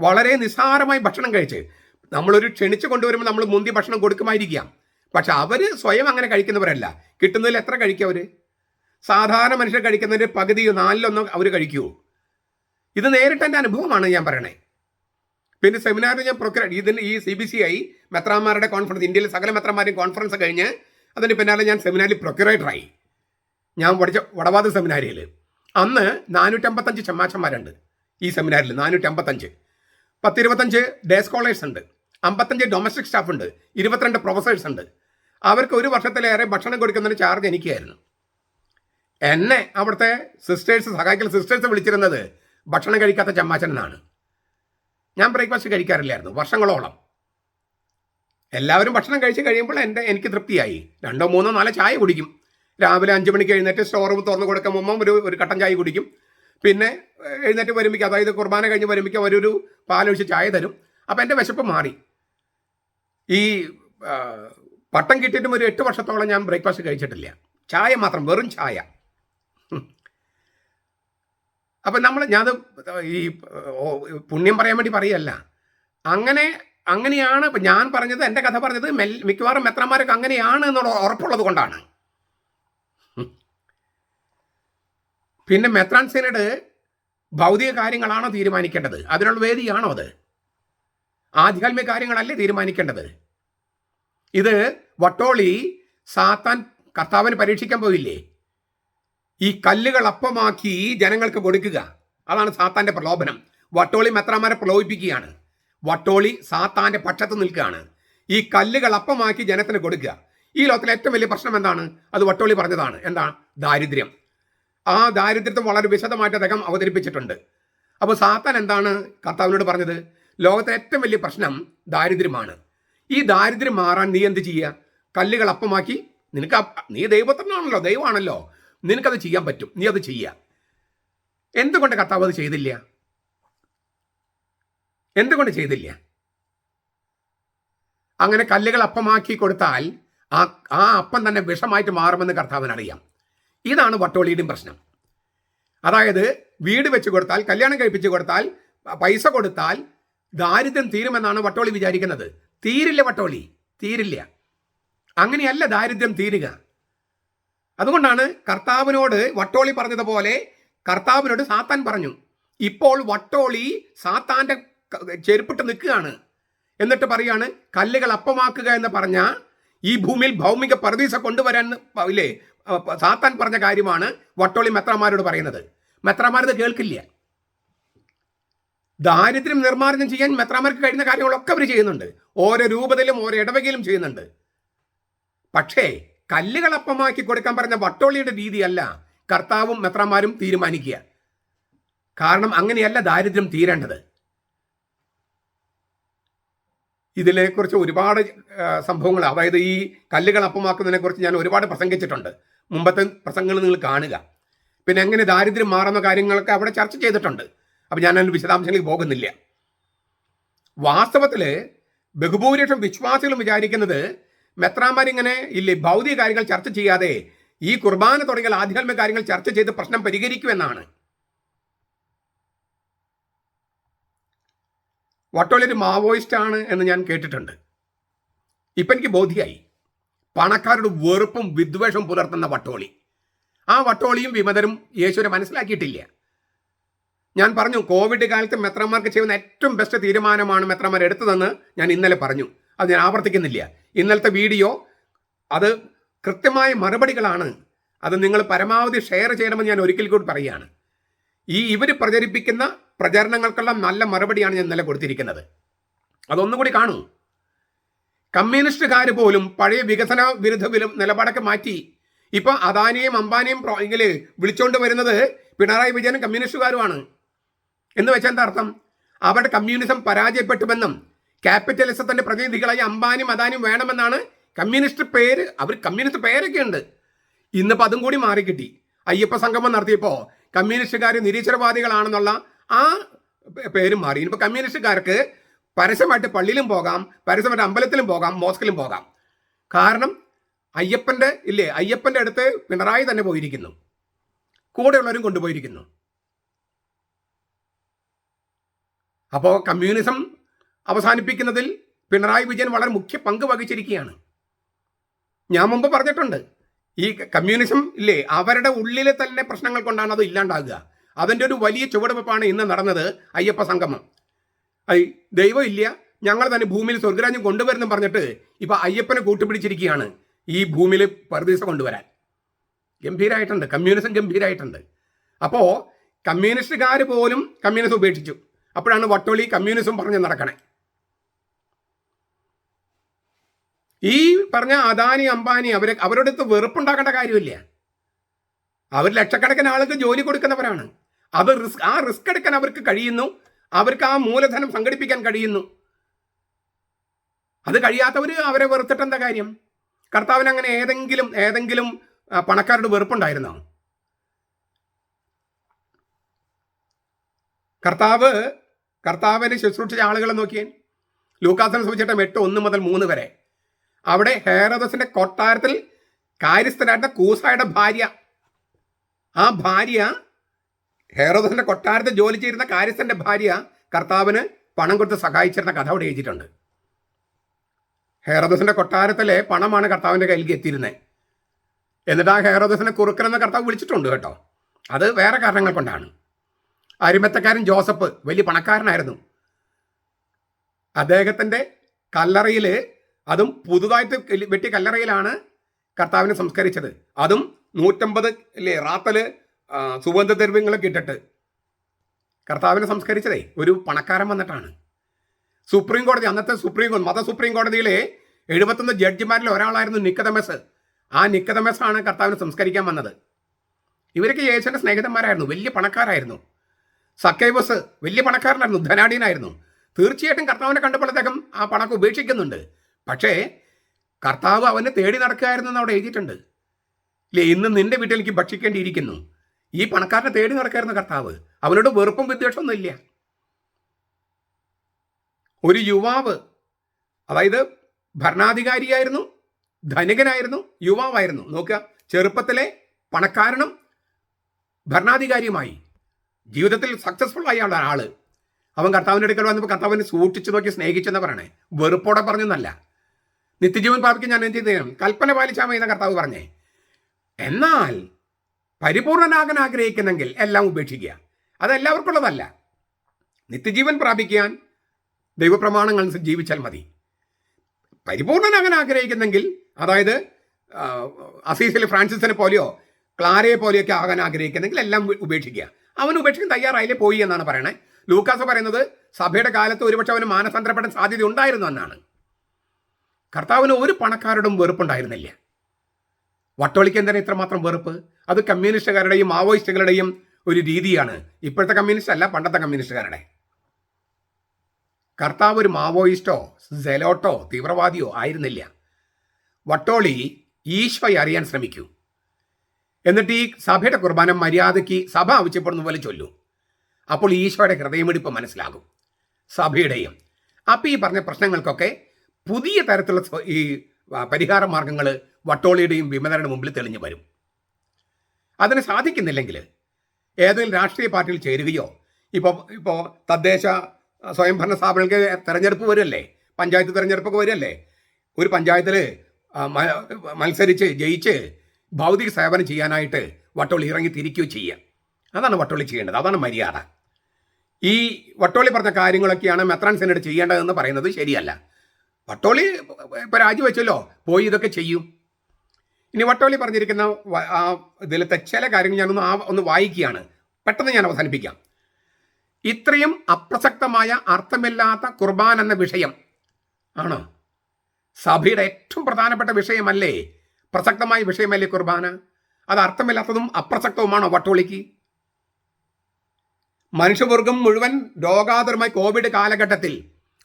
വളരെ നിസ്സാരമായി ഭക്ഷണം കഴിച്ച്. നമ്മളൊരു ക്ഷണിച്ച് കൊണ്ടുവരുമ്പോൾ നമ്മൾ മുന്തി ഭക്ഷണം കൊടുക്കുമായിരിക്കാം. പക്ഷെ അവർ സ്വയം അങ്ങനെ കഴിക്കുന്നവരല്ല. കിട്ടുന്നതിൽ എത്ര കഴിക്കും അവർ സാധാരണ മനുഷ്യർ കഴിക്കുന്നതിന്റെ പകുതിയോ നാലിലൊന്നോ അവർ കഴിക്കുമോ ഇത് നേരിട്ട് എന്റെ അനുഭവമാണ് ഞാൻ പറയണേ. പിന്നെ സെമിനാറിൽ ഞാൻ പ്രൊക്യൂർ ഇതിന് ഈ സി ബി സി ഐ മെത്രാന്മാരുടെ കോൺഫറൻസ് ഇന്ത്യയിലെ സകല മെത്രാന്മാരെയും കോൺഫറൻസ് കഴിഞ്ഞ് അതിന് പിന്നാലെ ഞാൻ സെമിനാറിൽ പ്രൊക്യുറേറ്ററായി ഞാൻ പഠിച്ച വടവാദ സെമിനാരിയിൽ അന്ന് നാനൂറ്റമ്പത്തഞ്ച് ചെമ്മാച്ചന്മാരുണ്ട് ഈ സെമിനാറിൽ നാനൂറ്റമ്പത്തഞ്ച്. പത്തിരുപത്തഞ്ച് ഡേ സ്കോളേഴ്സ് ഉണ്ട്. അമ്പത്തഞ്ച് ഡൊമസ്റ്റിക് സ്റ്റാഫ് ഉണ്ട്. ഇരുപത്തിരണ്ട് പ്രൊഫസേഴ്സ് ഉണ്ട്. അവർക്ക് ഒരു വർഷത്തിലേറെ ഭക്ഷണം കൊടുക്കുന്നതിന് ചാർജ് എനിക്കായിരുന്നു. എന്നെ അവിടുത്തെ സിസ്റ്റേഴ്സ് സഹായിക്കൽ സിസ്റ്റേഴ്സ് വിളിച്ചിരുന്നത് ഭക്ഷണം കഴിക്കാത്ത ചമ്മാച്ചൻ എന്നാണ് ഞാൻ ബ്രേക്ക്ഫാസ്റ്റ് കഴിക്കാറില്ലായിരുന്നു വർഷങ്ങളോളം. എല്ലാവരും ഭക്ഷണം കഴിച്ച് കഴിയുമ്പോൾ എന്റെ എനിക്ക് തൃപ്തിയായി. രണ്ടോ മൂന്നോ നാലോ ചായ കുടിക്കും. രാവിലെ അഞ്ച് മണിക്ക് എഴുന്നേറ്റ് സ്റ്റോർ തുറന്ന് കൊടുക്കാൻ മുമ്പ് ഒരു ഒരു കട്ടൻ ചായ കുടിക്കും. പിന്നെ എഴുന്നേറ്റ് വരുമ്പോൾ അതായത് കുർബാന കഴിഞ്ഞ് വരുമ്പോൾ അവരൊരു പാലൊഴിച്ച് ചായ തരും. അപ്പം എന്റെ വിശപ്പ് മാറി. ഈ പട്ടം കിട്ടിയിട്ടും ഒരു എട്ട് വർഷത്തോളം ഞാൻ ബ്രേക്ക്ഫാസ്റ്റ് കഴിച്ചിട്ടില്ല. ചായ മാത്രം വെറും ചായ. അപ്പം നമ്മൾ ഞാൻ ഈ പുണ്യം പറയാൻ വേണ്ടി പറയല്ല. അങ്ങനെ അങ്ങനെയാണ് ഇപ്പം ഞാൻ പറഞ്ഞത് എന്റെ കഥ പറഞ്ഞത് മെൽ മിക്കവാറും മെത്രന്മാരൊക്കെ അങ്ങനെയാണ് എന്നുള്ള ഉറപ്പുള്ളത് കൊണ്ടാണ്. പിന്നെ മെത്രാൻ സേനയുടെ ഭൗതിക കാര്യങ്ങളാണോ തീരുമാനിക്കേണ്ടത്? അതിനുള്ള വേദിയാണോ അത്? ആധ്യാത്മിക കാര്യങ്ങളല്ലേ തീരുമാനിക്കേണ്ടത്? ഇത് വട്ടോളി സാത്താൻ കർത്താവിന് പരീക്ഷിക്കാൻ പോയില്ലേ? ഈ കല്ലുകൾ അപ്പമാക്കി ജനങ്ങൾക്ക് കൊടുക്കുക. അതാണ് സാത്താന്റെ പ്രലോഭനം. വട്ടോളി മെത്രാമാരെ പ്രലോഭിപ്പിക്കുകയാണ്. വട്ടോളി സാത്താന്റെ പക്ഷത്ത് നിൽക്കുകയാണ്. ഈ കല്ലുകൾ അപ്പമാക്കി ജനത്തിന് കൊടുക്കുക. ഈ ലോകത്തിലെ ഏറ്റവും വലിയ പ്രശ്നം എന്താണ്? അത് വട്ടോളി പറഞ്ഞതാണ്. എന്താണ് ദാരിദ്ര്യം. ആ ദാരിദ്ര്യത്തെ വളരെ വിശദമായിട്ട് അദ്ദേഹം അവതരിപ്പിച്ചിട്ടുണ്ട്. അപ്പോൾ സാത്താൻ എന്താണ് കർത്താവിനോട് പറഞ്ഞത്? ലോകത്തെ ഏറ്റവും വലിയ പ്രശ്നം ദാരിദ്ര്യമാണ്. ഈ ദാരിദ്ര്യം മാറാൻ നീ എന്ത് ചെയ്യുക? കല്ലുകൾ അപ്പമാക്കി നിനക്ക് നീ ദൈവത്തിനാണല്ലോ ദൈവമാണല്ലോ. നിനക്കത് ചെയ്യാൻ പറ്റും. നീ അത് ചെയ്യുക എന്തുകൊണ്ട് കർത്താവ് അത് ചെയ്തില്ല? എന്തുകൊണ്ട് ചെയ്തില്ല? അങ്ങനെ കല്ലുകൾ അപ്പമാക്കി കൊടുത്താൽ ആ ആ അപ്പം തന്നെ വിഷമായിട്ട് മാറുമെന്ന് കർത്താവിന് അറിയാം ഇതാണ് വട്ടോളിയുടെയും പ്രശ്നം. അതായത് വീട് വെച്ച് കൊടുത്താൽ കല്യാണം കഴിപ്പിച്ച് കൊടുത്താൽ പൈസ കൊടുത്താൽ ദാരിദ്ര്യം തീരുമെന്നാണ് വട്ടോളി വിചാരിക്കുന്നത്. തീരില്ല വട്ടോളി. തീരില്ല. അങ്ങനെയല്ല ദാരിദ്ര്യം തീരുക. അതുകൊണ്ടാണ് കർത്താവിനോട് വട്ടോളി പറഞ്ഞതുപോലെ കർത്താവിനോട് സാത്താൻ പറഞ്ഞു ഇപ്പോൾ വട്ടോളി സാത്താന്റെ ക- ചെരുപ്പിട്ട് നിൽക്കുകയാണ്. എന്നിട്ട് പറയാണ് കല്ലുകൾ അപ്പമാക്കുക എന്ന് പറഞ്ഞ ഈ ഭൂമിയിൽ ഭൗമിക പ്രതീസ കൊണ്ടുവരാൻ ഇല്ലേ സാത്താൻ പറഞ്ഞ കാര്യമാണ് വട്ടോളി മെത്രമാരോട് പറയുന്നത്. മെത്രമാരത് കേൾക്കില്ല. ദാരിദ്ര്യം നിർമ്മാർജനം ചെയ്യാൻ മെത്രാമാർക്ക് കഴിയുന്ന കാര്യങ്ങളൊക്കെ അവർ ചെയ്യുന്നുണ്ട്. ഓരോ രൂപത്തിലും ഓരോ ഇടവകയിലും ചെയ്യുന്നുണ്ട്. പക്ഷേ കല്ലുകൾ അപ്പമാക്കി കൊടുക്കാൻ പറഞ്ഞ വട്ടോളിയുടെ രീതിയല്ല കർത്താവും മെത്രമാരും തീരുമാനിക്കുക. കാരണം അങ്ങനെയല്ല ദാരിദ്ര്യം തീരേണ്ടത്. ഇതിനെക്കുറിച്ച് ഒരുപാട് സംഭവങ്ങൾ അതായത് ഈ കല്ലുകൾ അപ്പമാക്കുന്നതിനെ കുറിച്ച് ഞാൻ ഒരുപാട് പ്രസംഗിച്ചിട്ടുണ്ട്. മുമ്പത്തെ പ്രസംഗങ്ങൾ നിങ്ങൾ കാണുക. പിന്നെ എങ്ങനെ ദാരിദ്ര്യം മാറുന്ന കാര്യങ്ങളൊക്കെ അവിടെ ചർച്ച ചെയ്തിട്ടുണ്ട്. അപ്പം ഞാൻ അതിന്റെ വിശദാംശങ്ങളിൽ പോകുന്നില്ല. വാസ്തവത്തിൽ ബഹുഭൂരിപക്ഷം വിശ്വാസികളും വിചാരിക്കുന്നത് മെത്രാമാരിങ്ങനെ ഇല്ലേ ഭൗതിക കാര്യങ്ങൾ ചർച്ച ചെയ്യാതെ ഈ കുർബാന തുടങ്ങിയ ആധ്യാത്മിക കാര്യങ്ങൾ ചർച്ച ചെയ്ത് പ്രശ്നം പരിഹരിക്കുമെന്നാണ്. വട്ടോളി ഒരു മാവോയിസ്റ്റ് ആണ് എന്ന് ഞാൻ കേട്ടിട്ടുണ്ട്. ഇപ്പം എനിക്ക് ബോധ്യമായി പണക്കാരുടെ വെറുപ്പും വിദ്വേഷവും പുലർത്തുന്ന വട്ടോളി. ആ വട്ടോളിയും വിമതരും യേശുവിനെ മനസ്സിലാക്കിയിട്ടില്ല. ഞാൻ പറഞ്ഞു കോവിഡ് കാലത്ത് മെത്രന്മാർക്ക് ചെയ്യുന്ന ഏറ്റവും ബെസ്റ്റ് തീരുമാനമാണ് മെത്രന്മാർ എടുത്തതെന്ന് ഞാൻ ഇന്നലെ പറഞ്ഞു. അത് ഞാൻ ആവർത്തിക്കുന്നില്ല. ഇന്നലത്തെ വീഡിയോ അത് കൃത്യമായ മറുപടികളാണ്. അത് നിങ്ങൾ പരമാവധി ഷെയർ ചെയ്യണമെന്ന് ഞാൻ ഒരിക്കൽ കൂടി പറയുകയാണ്. ഈ ഇവർ പ്രചരിപ്പിക്കുന്ന പ്രചരണങ്ങൾക്കുള്ള നല്ല മറുപടിയാണ് ഞാൻ ഇന്നലെ കൊടുത്തിരിക്കുന്നത്. അതൊന്നും കൂടി കാണൂ. കമ്മ്യൂണിസ്റ്റുകാർ പോലും പഴയ വികസന വിരുദ്ധ നിലപാടൊക്കെ മാറ്റി. ഇപ്പൊ അദാനിയും അംബാനിയും ഇങ്ങനെ വിളിച്ചോണ്ട് വരുന്നത് പിണറായി വിജയനും കമ്മ്യൂണിസ്റ്റുകാരുമാണ്. എന്ന് വെച്ചാൽ എന്താ അർത്ഥം? അവരുടെ കമ്മ്യൂണിസം പരാജയപ്പെട്ടുവെന്നും ക്യാപിറ്റലിസത്തിന്റെ പ്രതിനിധികളായി അംബാനിയും അദാനിയും വേണമെന്നാണ് കമ്മ്യൂണിസ്റ്റ് പേര് അവർ കമ്മ്യൂണിസ്റ്റ് പേരൊക്കെ ഉണ്ട് ഇന്നിപ്പോൾ അതും കൂടി മാറിക്കിട്ടി. അയ്യപ്പ സംഗമം നടത്തിയപ്പോൾ കമ്മ്യൂണിസ്റ്റുകാർ നിരീശ്വരവാദികളാണെന്നുള്ള ആ പേര് മാറി. ഇനിയിപ്പോൾ കമ്മ്യൂണിസ്റ്റുകാർക്ക് പരസ്യമായിട്ട് പള്ളിയിലും പോകാം പരസ്യമായിട്ട് അമ്പലത്തിലും പോകാം മോസ്കിലും പോകാം. കാരണം അയ്യപ്പന്റെ ഇല്ലേ അയ്യപ്പന്റെ അടുത്ത് പിണറായി തന്നെ പോയിരിക്കുന്നു. കൂടെയുള്ളവരും കൊണ്ടുപോയിരിക്കുന്നു. അപ്പോൾ കമ്മ്യൂണിസം അവസാനിപ്പിക്കുന്നതിൽ പിണറായി വിജയൻ വളരെ മുഖ്യ പങ്ക് വഹിച്ചിരിക്കുകയാണ്. ഞാൻ മുമ്പ് പറഞ്ഞിട്ടുണ്ട് ഈ കമ്മ്യൂണിസം ഇല്ലേ അവരുടെ ഉള്ളിലെ തന്നെ പ്രശ്നങ്ങൾ കൊണ്ടാണ് അത് ഇല്ലാണ്ടാകുക. അതിന്റെ ഒരു വലിയ ചുവടുവെപ്പാണ് ഇന്ന് നടന്നത് അയ്യപ്പ സംഗമം. ഐ ദൈവം ഇല്ല ഞങ്ങൾ തന്നെ ഭൂമിയിൽ സ്വർഗരാജ്യം കൊണ്ടുവരുന്നു പറഞ്ഞിട്ട് ഇപ്പൊ അയ്യപ്പനെ കൂട്ടുപിടിച്ചിരിക്കുകയാണ് ഈ ഭൂമിയിൽ പരദീസ കൊണ്ടുവരാൻ. ഗംഭീരമായിട്ടുണ്ട് കമ്മ്യൂണിസം ഗംഭീരമായിട്ടുണ്ട് അപ്പോൾ കമ്മ്യൂണിസ്റ്റുകാർ പോലും കമ്മ്യൂണിസം ഉപേക്ഷിച്ചു. അപ്പോഴാണ് വട്ടോളി കമ്മ്യൂണിസം പറഞ്ഞ് നടക്കണേ. ഈ പറഞ്ഞ അദാനി അംബാനി അവരെ അവരുടെ അടുത്ത് വെറുപ്പുണ്ടാക്കേണ്ട കാര്യമില്ല. അവർ ലക്ഷക്കണക്കിന് ആളുകൾ ജോലി കൊടുക്കുന്നവരാണ്. അത് റിസ്ക് ആ റിസ്ക് എടുക്കാൻ അവർക്ക് കഴിയുന്നു. അവർക്ക് ആ മൂലധനം സംഘടിപ്പിക്കാൻ കഴിയുന്നു. അത് കഴിയാത്തവർ അവരെ വെറുത്തിട്ട് എന്താ കാര്യം? കർത്താവിന് അങ്ങനെ ഏതെങ്കിലും ഏതെങ്കിലും പണക്കാരുടെ വെറുപ്പുണ്ടായിരുന്നോ? കർത്താവ് കർത്താവിനെ ശുശ്രൂഷിച്ച ആളുകളെ നോക്കിയേ. ലൂക്കാസനം സംബന്ധിച്ചിട്ടും എട്ട് ഒന്ന് മുതൽ മൂന്ന് വരെ. അവിടെ ഹേറോദസിന്റെ കൊട്ടാരത്തിൽ കാര്യസ്ഥനായിരുന്ന കൂസായുടെ ഭാര്യ. ആ ഭാര്യ ഹേറോദസിന്റെ കൊട്ടാരത്തിൽ ജോലി ചെയ്യുന്ന കാര്യസ്ഥന്റെ ഭാര്യ കർത്താവിന് പണം കൊടുത്ത് സഹായിച്ചിരുന്ന കഥ അവിടെ എഴുതിയിട്ടുണ്ട്. ഹേറോദസിന്റെ കൊട്ടാരത്തിലെ പണമാണ് കർത്താവിന്റെ കയ്യിലേക്ക് എത്തിയിരുന്നത് എന്നിട്ട് ആ ഹേറോദസിനെ കുറുക്കനെന്ന് കർത്താവ് വിളിച്ചിട്ടുണ്ട് കേട്ടോ. അത് വേറെ കാരണങ്ങൾ കൊണ്ടാണ്. അരിമത്തക്കാരൻ ജോസഫ് വലിയ പണക്കാരനായിരുന്നു. അദ്ദേഹത്തിന്റെ കല്ലറയിൽ അതും പുതുതായിട്ട് വെട്ടി കല്ലറയിലാണ് കർത്താവിനെ സംസ്കരിച്ചത്. അതും നൂറ്റമ്പത് അല്ലേ റാത്തൽ സുഗന്ധ സുഗന്ധദ്രവ്യങ്ങളൊക്കെ ഇട്ടിട്ട് കർത്താവിനെ സംസ്കരിച്ചതേ. ഒരു പണക്കാരൻ വന്നിട്ടാണ്. സുപ്രീം കോടതി അന്നത്തെ സുപ്രീം കോടതി മത സുപ്രീം കോടതിയിലെ എഴുപത്തൊന്ന് ജഡ്ജിമാരിൽ ഒരാളായിരുന്നു നിക്കതമസ്. ആ നിക്കതമസ് ആണ് കർത്താവിനെ സംസ്കരിക്കാൻ വന്നത്. ഇവരൊക്കെ യേശുവിന്റെ സ്നേഹിതന്മാരായിരുന്നു വലിയ പണക്കാരായിരുന്നു. സക്കൈബസ് വലിയ പണക്കാരനായിരുന്നു ധനാഢ്യനായിരുന്നു. തീർച്ചയായിട്ടും കർത്താവിനെ കണ്ടപ്പോഴത്തേക്കും ആ പണക്ക് ഉപേക്ഷിക്കുന്നുണ്ട്. പക്ഷേ കർത്താവ് അവനെ തേടി നടക്കുകയായിരുന്നു എന്ന് അവിടെ എഴുതിയിട്ടുണ്ട്. ഇല്ലേ ഇന്ന് നിന്റെ വീട്ടിൽ എനിക്ക് ഭക്ഷിക്കേണ്ടിയിരിക്കുന്നു. ഈ പണക്കാരനെ തേടി നടക്കായിരുന്നു കർത്താവ്. അവനോട് വെറുപ്പും വിദ്വേഷമൊന്നും ഇല്ല. ഒരു യുവാവ് അതായത് ഭരണാധികാരിയായിരുന്നു ധനികനായിരുന്നു യുവാവായിരുന്നു. നോക്കുക ചെറുപ്പത്തിലെ പണക്കാരനും ഭരണാധികാരിയുമായി. ജീവിതത്തിൽ സക്സസ്ഫുൾ ആയുള്ള ആൾ. അവൻ കർത്താവിന്റെ അടുക്കൽ വന്നപ്പോൾ കർത്താവിനെ സൂക്ഷിച്ചു നോക്കി സ്നേഹിച്ചെന്ന് പറയണേ. വെറുപ്പോടെ പറഞ്ഞെന്നല്ല. നിത്യജീവൻ പ്രാപിക്കാൻ ഞാൻ എന്ത് ചെയ്യണം കൽപ്പന പാലിച്ചാൽ മതി എന്ന കർത്താവ് പറഞ്ഞേ. എന്നാൽ പരിപൂർണനാകാൻ ആഗ്രഹിക്കുന്നെങ്കിൽ എല്ലാം ഉപേക്ഷിക്കുക. അത് എല്ലാവർക്കുള്ളതല്ല നിത്യജീവൻ പ്രാപിക്കാൻ ദൈവപ്രമാണങ്ങൾ ജീവിച്ചാൽ മതി. പരിപൂർണനാകാൻ ആഗ്രഹിക്കുന്നെങ്കിൽ അതായത് അസീസിലെ ഫ്രാൻസിസിനെ പോലെയോ ക്ലാരയെ പോലെയൊക്കെ ആകാൻ ആഗ്രഹിക്കുന്നെങ്കിൽ എല്ലാം ഉപേ- ഉപേക്ഷിക്കുക. അവൻ ഉപേക്ഷിക്കാൻ തയ്യാറായില്ലേ? പോയി എന്നാണ് പറയണേ. ലൂക്കാസ് പറയുന്നത് സഭയുടെ കാലത്ത് ഒരുപക്ഷെ അവന് മാനസാന്തരപ്പെടാൻ സാധ്യത ഉണ്ടായിരുന്നു എന്നാണ്. കർത്താവിന് ഒരു പണക്കാരോടും വെറുപ്പുണ്ടായിരുന്നില്ല. വട്ടോളിക്ക് എന്തിനാ ഇത്രമാത്രം വെറുപ്പ്? അത് കമ്മ്യൂണിസ്റ്റുകാരുടെയും മാവോയിസ്റ്റുകളുടെയും ഒരു രീതിയാണ്. ഇപ്പോഴത്തെ കമ്മ്യൂണിസ്റ്റ് അല്ല പണ്ടത്തെ കമ്മ്യൂണിസ്റ്റുകാരുടെ. കർത്താവ് ഒരു മാവോയിസ്റ്റോ സെലോട്ടോ തീവ്രവാദിയോ ആയിരുന്നില്ല. വട്ടോളി ഈശോയെ അറിയാൻ ശ്രമിക്കൂ. എന്നിട്ട് ഈ സഭയുടെ കുർബാന മര്യാദയ്ക്ക് സഭ ആവശ്യപ്പെടുന്ന പോലെ ചൊല്ലൂ. അപ്പോൾ ഈശോയുടെ ഹൃദയമെടുപ്പ് മനസ്സിലാകും. സഭയുടെയും. അപ്പോൾ ഈ പറഞ്ഞ പ്രശ്നങ്ങൾക്കൊക്കെ പുതിയ തരത്തിലുള്ള ഈ പരിഹാര മാർഗങ്ങൾ വട്ടോളിയുടെയും വിമതരുടെ മുമ്പിൽ തെളിഞ്ഞു വരും. അതിന് സാധിക്കുന്നില്ലെങ്കിൽ ഏതെങ്കിലും രാഷ്ട്രീയ പാർട്ടിയിൽ ചേരുകയോ ഇപ്പോൾ ഇപ്പോൾ തദ്ദേശ സ്വയംഭരണ സ്ഥാപനങ്ങൾക്ക് തെരഞ്ഞെടുപ്പ് വരുമല്ലേ? പഞ്ചായത്ത് തെരഞ്ഞെടുപ്പൊക്കെ വരുമല്ലേ? ഒരു പഞ്ചായത്തിൽ മത്സരിച്ച് ജയിച്ച് ഭൗതിക സേവനം ചെയ്യാനായിട്ട് വട്ടോളി ഇറങ്ങി തിരിക്കുകയോ ചെയ്യുക. അതാണ് വട്ടോളി ചെയ്യേണ്ടത്. അതാണ് മര്യാദ. ഈ വട്ടോളി പറഞ്ഞ കാര്യങ്ങളൊക്കെയാണ് മെത്രാൻ സെനറ്റ് ചെയ്യേണ്ടതെന്ന് പറയുന്നത് ശരിയല്ല. വട്ടോളി ഇപ്പൊ രാജിവെച്ചല്ലോ പോയി ഇതൊക്കെ ചെയ്യും. ഇനി വട്ടോളി പറഞ്ഞിരിക്കുന്ന ഇതിലത്തെ ചില കാര്യങ്ങൾ ഞാനൊന്ന് ആ ഒന്ന് വായിക്കുകയാണ്. പെട്ടെന്ന് ഞാൻ അവസാനിപ്പിക്കാം. ഇത്രയും അപ്രസക്തമായ അർത്ഥമില്ലാത്ത കുർബാൻ എന്ന വിഷയം ആണോ. സഭയുടെ ഏറ്റവും പ്രധാനപ്പെട്ട വിഷയമല്ലേ? പ്രസക്തമായ വിഷയമല്ലേ കുർബാന? അത് അർത്ഥമില്ലാത്തതും അപ്രസക്തവുമാണോ വട്ടോളിക്ക്? മനുഷ്യവർഗം മുഴുവൻ രോഗാതുരമായ കോവിഡ് കാലഘട്ടത്തിൽ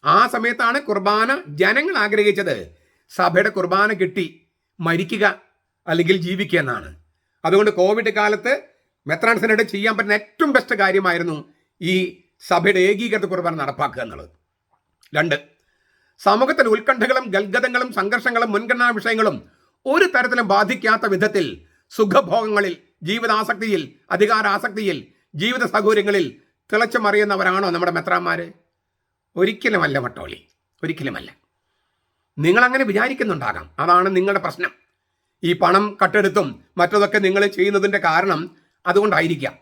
ആ സമയത്താണ് കുർബാന ജനങ്ങൾ ആഗ്രഹിച്ചത്. സഭയുടെ കുർബാന കിട്ടി മരിക്കുക അല്ലെങ്കിൽ ജീവിക്കുക എന്നാണ്. അതുകൊണ്ട് കോവിഡ് കാലത്ത് മെത്രാൻസിനായിട്ട് ചെയ്യാൻ പറ്റുന്ന ഏറ്റവും ബെസ്റ്റ് കാര്യമായിരുന്നു ഈ സഭയുടെ ഏകീകൃത കുർബാന നടപ്പാക്കുക എന്നുള്ളത്. രണ്ട് സമൂഹത്തിൽ ഉത്കണ്ഠകളും ഗൽഗതങ്ങളും സംഘർഷങ്ങളും മുൻഗണനാ വിഷയങ്ങളും ഒരു തരത്തിലും ബാധിക്കാത്ത വിധത്തിൽ സുഖഭോഗങ്ങളിൽ ജീവിതാസക്തിയിൽ അധികാരാസക്തിയിൽ ജീവിത സൗകര്യങ്ങളിൽ തിളച്ചു മറിയുന്നവരാണോ നമ്മുടെ മെത്രാന്മാര്? ഒരിക്കലുമല്ല വട്ടോളി ഒരിക്കലുമല്ല. നിങ്ങൾ അങ്ങനെ വിചാരിക്കുന്നുണ്ടാകാം. അതാണ് നിങ്ങളുടെ പ്രശ്നം. ഈ പണം കട്ടെടുത്തും മറ്റതൊക്കെ നിങ്ങൾ ചെയ്യുന്നതിന്റെ കാരണം അതുകൊണ്ടായിരിക്കാം.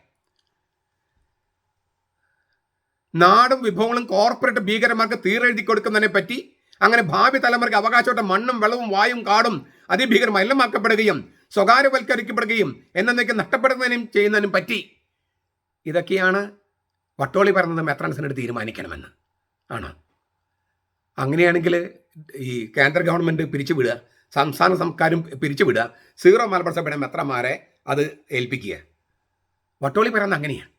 നാടും വിഭവങ്ങളും കോർപ്പറേറ്റ് ഭീകരന്മാർക്ക് തീരെഴുതി കൊടുക്കുന്നതിനെ പറ്റി അങ്ങനെ ഭാവി തലമുറയ്ക്ക് അവകാശപ്പെട്ട മണ്ണും വെള്ളവും വായും കാടും അതിഭീകരം മലിനമാക്കപ്പെടുകയും സ്വകാര്യവൽക്കരിക്കപ്പെടുകയും എന്നൊക്കെ നഷ്ടപ്പെടുന്നതിനും ചെയ്യുന്നതിനും പറ്റി. ഇതൊക്കെയാണ് വട്ടോളി പറഞ്ഞത് മെത്രാൻസിനോട് തീരുമാനിക്കണമെന്ന്. ആണ്. അങ്ങനെയാണെങ്കിൽ ഈ കേന്ദ്ര ഗവൺമെന്റ് പിരിച്ചുവിടുക സംസ്ഥാന സർക്കാരും പിരിച്ചുവിടുക സീറോ മലബാർ സഭയുടെ മെത്രന്മാരെ അത് ഏൽപ്പിക്കുക. വട്ടോളി പറയുന്നത് അങ്ങനെയാണ്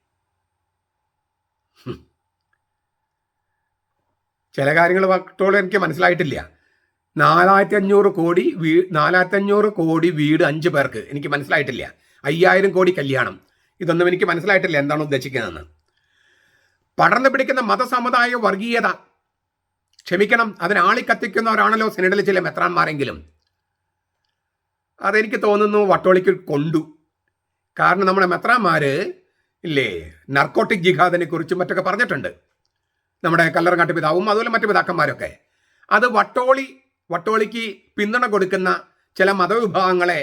ചില കാര്യങ്ങൾ വട്ടോളി എനിക്ക് മനസ്സിലായിട്ടില്ല. നാലായിരത്തി അഞ്ഞൂറ് കോടി വീ നാലായിരത്തി അഞ്ഞൂറ് കോടി വീട് അഞ്ച് പേർക്ക് എനിക്ക് മനസ്സിലായിട്ടില്ല. അയ്യായിരം കോടി കല്യാണം. ഇതൊന്നും എനിക്ക് മനസ്സിലായിട്ടില്ല. എന്താണ് ഉദ്ദേശിക്കുന്നതെന്ന്. പടർന്നു പിടിക്കുന്ന മതസമുദായ വർഗീയത. ക്ഷമിക്കണം അതിനാളി കത്തിക്കുന്നവരാണല്ലോ സെനഡിലെ ചില മെത്രാന്മാരെങ്കിലും. അതെനിക്ക് തോന്നുന്നു വട്ടോളിക്ക് കൊണ്ടു. കാരണം നമ്മുടെ മെത്രാന്മാര് ഇല്ലേ നർക്കോട്ടിക് ജിഹാദിനെ കുറിച്ചും മറ്റൊക്കെ പറഞ്ഞിട്ടുണ്ട്. നമ്മുടെ കല്ലറങ്ങാട്ട് പിതാവും അതുപോലെ മറ്റു പിതാക്കന്മാരൊക്കെ. അത് വട്ടോളി വട്ടോളിക്ക് പിന്തുണ കൊടുക്കുന്ന ചില മതവിഭാഗങ്ങളെ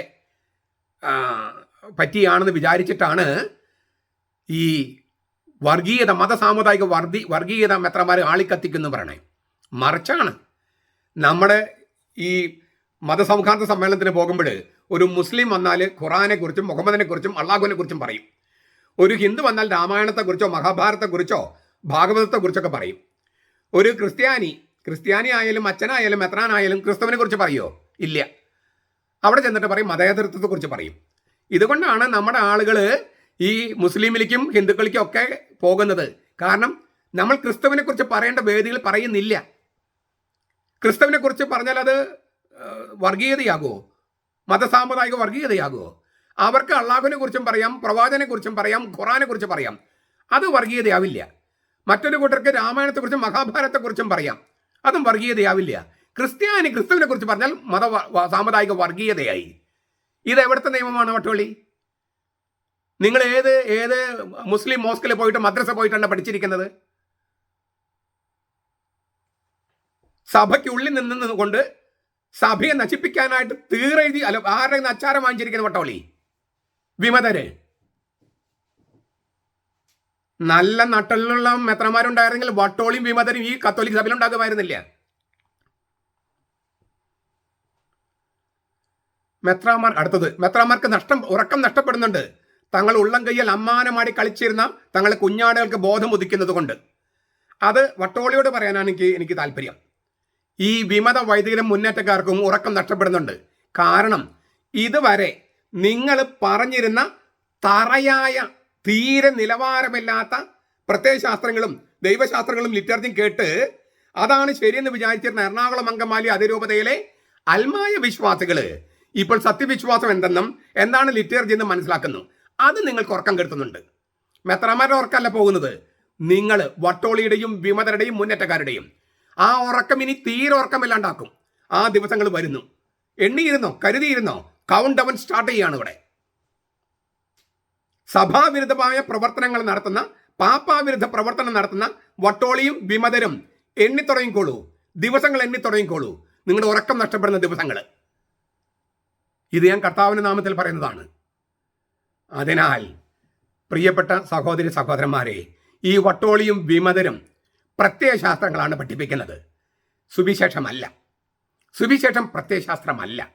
പറ്റിയാണെന്ന് വിചാരിച്ചിട്ടാണ് ഈ വർഗീയത മത സാമുദായിക വർദ്ധി വർഗീയത മെത്രമാർ ആളിക്കത്തിക്കുന്നു പറയണേ. മറിച്ചാണ്. നമ്മുടെ ഈ മതസൗഹാർദ്ദ സമ്മേളനത്തിന് പോകുമ്പോൾ ഒരു മുസ്ലിം വന്നാൽ ഖുറാനെ കുറിച്ചും മുഹമ്മദിനെ കുറിച്ചും അള്ളാഹുവിനെ കുറിച്ചും പറയും. ഒരു ഹിന്ദു വന്നാൽ രാമായണത്തെക്കുറിച്ചോ മഹാഭാരതത്തെക്കുറിച്ചോ ഭാഗവതത്തെക്കുറിച്ചൊക്കെ പറയും. ഒരു ക്രിസ്ത്യാനി ക്രിസ്ത്യാനി ആയാലും അച്ഛനായാലും മെത്രാനായാലും ക്രിസ്തുവിനെ കുറിച്ച് പറയുമോ ഇല്ല. അവിടെ ചെന്നിട്ട് പറയും മതേതൃത്വത്തെക്കുറിച്ച് പറയും. ഇതുകൊണ്ടാണ് നമ്മുടെ ആളുകൾ ഈ മുസ്ലിമിലേക്കും ഹിന്ദുക്കൾക്കും ഒക്കെ പോകുന്നത്. കാരണം നമ്മൾ ക്രിസ്തുവിനെ കുറിച്ച് പറയേണ്ട വേദികൾ പറയുന്നില്ല. ക്രിസ്തുവിനെ കുറിച്ച് പറഞ്ഞാൽ അത് വർഗീയതയാകുമോ? മതസാമുദായിക വർഗീയതയാകുമോ? അവർക്ക് അള്ളാഹുവിനെ കുറിച്ചും പറയാം പ്രവാചനെ കുറിച്ചും പറയാം ഖുറാനെ കുറിച്ച് പറയാം. അത് വർഗീയതയാവില്ല. മറ്റൊരു കൂട്ടർക്ക് രാമായണത്തെക്കുറിച്ചും മഹാഭാരതത്തെക്കുറിച്ചും പറയാം. അതും വർഗീയതയാവില്ല. ക്രിസ്ത്യാനി ക്രിസ്തുവിനെ കുറിച്ച് പറഞ്ഞാൽ മത സാമുദായിക വർഗീയതയായി. ഇത് എവിടുത്തെ നിയമമാണ് വട്ടോളി? നിങ്ങൾ ഏത് ഏത് മുസ്ലിം മോസ്കിൽ പോയിട്ട് മദ്രസ പോയിട്ടാണ് പഠിച്ചിരിക്കുന്നത്? സഭയ്ക്കുള്ളിൽ നിന്ന് കൊണ്ട് സഭയെ നശിപ്പിക്കാനായിട്ട് തീറെഴുതി അല്ല ആരുടെ അച്ചാരം വാങ്ങിച്ചിരിക്കുന്ന വട്ടോളി വിമതര്. നല്ല നട്ടലിലുള്ള മെത്രമാരുണ്ടായിരുന്നെങ്കിൽ വട്ടോളിയും വിമതരും ഈ കത്തോലിക് സഭയിൽ ഉണ്ടാകുമായിരുന്നില്ല. മെത്രാമാർ അടുത്തത് മെത്രാമാർക്ക് നഷ്ടം ഉറക്കം നഷ്ടപ്പെടുന്നുണ്ട്. തങ്ങൾ ഉള്ളം കയ്യിൽ അമ്മാനമാടി കളിച്ചിരുന്ന തങ്ങളെ കുഞ്ഞാടുകൾക്ക് ബോധം ഉദിക്കുന്നത് കൊണ്ട്. അത് വട്ടോളിയോട് പറയാനാണ് എനിക്ക് എനിക്ക് താല്പര്യം. ഈ വിമത വൈദികരും മുന്നേറ്റക്കാർക്കും ഉറക്കം നഷ്ടപ്പെടുന്നുണ്ട്. കാരണം ഇതുവരെ നിങ്ങൾ പറഞ്ഞിരുന്ന തറയായ തീരെ നിലവാരമില്ലാത്ത പ്രത്യയശാസ്ത്രങ്ങളും ദൈവശാസ്ത്രങ്ങളും ലിറ്റർജിയും കേട്ട് അതാണ് ശരിയെന്ന് വിചാരിച്ചിരുന്ന എറണാകുളം അങ്കമാലി അതിരൂപതയിലെ അൽമായ വിശ്വാസികൾ. ഇപ്പോൾ സത്യവിശ്വാസം എന്തെന്നും എന്താണ് ലിറ്റർജി എന്ന് മനസ്സിലാക്കുന്നു. അത് നിങ്ങൾക്ക് ഉറക്കം കെടുത്തുന്നുണ്ട്. മെത്രാമാരുടെ ഉറക്കമല്ല പോകുന്നത്. നിങ്ങൾ വട്ടോളിയുടെയും വിമതരുടെയും മുന്നേറ്റക്കാരുടെയും. ആ ഉറക്കം ഇനി തീരെ ഉറക്കമില്ലാണ്ടാക്കും. ആ ദിവസങ്ങൾ വരുന്നു. എണ്ണിയിരുന്നോ? കരുതിയിരുന്നോ? കൗണ്ട് ഡൗൺ സ്റ്റാർട്ട് ചെയ്യാണ് ഇവിടെ. സഭാവിരുദ്ധമായ പ്രവർത്തനങ്ങൾ നടത്തുന്ന പാപ്പാവിരുദ്ധ പ്രവർത്തനം നടത്തുന്ന വട്ടോളിയും വിമതരും എണ്ണിത്തുടങ്ങിക്കോളൂ. ദിവസങ്ങൾ എണ്ണിത്തുടങ്ങിക്കോളൂ. നിങ്ങളുടെ ഉറക്കം നഷ്ടപ്പെടുന്ന ദിവസങ്ങൾ. ഇത് ഞാൻ കർത്താവിന്റെ നാമത്തിൽ പറയുന്നതാണ്. അതിനാൽ പ്രിയപ്പെട്ട സഹോദരി സഹോദരന്മാരെ ഈ വട്ടോളിയും വിമതരും പ്രത്യയശാസ്ത്രങ്ങളാണ് പഠിപ്പിക്കുന്നത്. സുവിശേഷമല്ല. സുവിശേഷം പ്രത്യയശാസ്ത്രമല്ല.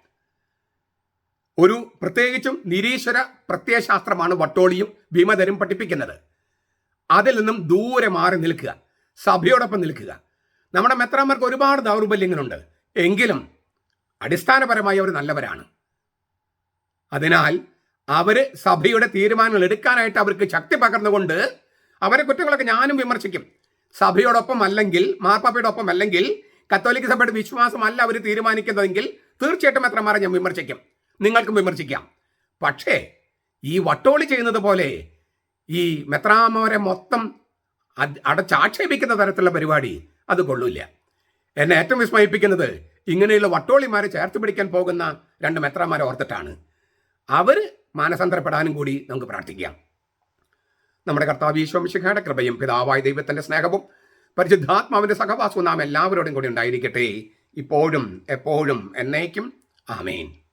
ഒരു പ്രത്യേകിച്ചും നിരീശ്വര പ്രത്യയശാസ്ത്രമാണ് വട്ടോളിയും വിമതരും പഠിപ്പിക്കുന്നത്. അതിൽ നിന്നും ദൂരെ മാറി നിൽക്കുക സഭയോടൊപ്പം നിൽക്കുക. നമ്മുടെ മെത്രാന്മാർക്ക് ഒരുപാട് ദൗർബല്യങ്ങളുണ്ട്. എങ്കിലും അടിസ്ഥാനപരമായി അവർ നല്ലവരാണ്. അതിനാൽ അവർ സഭയുടെ തീരുമാനങ്ങൾ എടുക്കാനായിട്ട് അവർക്ക് ശക്തി പകർന്നുകൊണ്ട് അവരെ കുറ്റങ്ങളൊക്കെ ഞാനും വിമർശിക്കും. സഭയോടൊപ്പം അല്ലെങ്കിൽ മാർപ്പാപ്പയോടൊപ്പം അല്ലെങ്കിൽ കത്തോലിക്ക സഭയുടെ വിശ്വാസമല്ല അവർ തീരുമാനിക്കുന്നതെങ്കിൽ തീർച്ചയായിട്ടും എത്രമാരെ ഞാൻ വിമർശിക്കും. നിങ്ങൾക്കും വിമർശിക്കാം. പക്ഷേ ഈ വട്ടോളി ചെയ്യുന്നത് പോലെ ഈ മെത്രാമോരെ മൊത്തം അടച്ചാക്ഷേപിക്കുന്ന തരത്തിലുള്ള പരിപാടി അത് കൊള്ളൂല എന്നെ ഏറ്റവും വിസ്മയിപ്പിക്കുന്നത് ഇങ്ങനെയുള്ള വട്ടോളിമാരെ ചേർത്ത് പിടിക്കാൻ പോകുന്ന രണ്ട് മെത്രാമാരെ ഓർത്തിട്ടാണ്. അവർ മാനസാന്തരപ്പെടാനും കൂടി നമുക്ക് പ്രാർത്ഥിക്കാം. നമ്മുടെ കർത്താവ് ഈശ്വംശിഖയുടെ കൃപയും പിതാവായ ദൈവത്തിന്റെ സ്നേഹവും പരിശുദ്ധാത്മാവിന്റെ സഹവാസവും നാം എല്ലാവരോടും കൂടി ഉണ്ടായിരിക്കട്ടെ. ഇപ്പോഴും എപ്പോഴും എന്നേക്കും. ആമേൻ.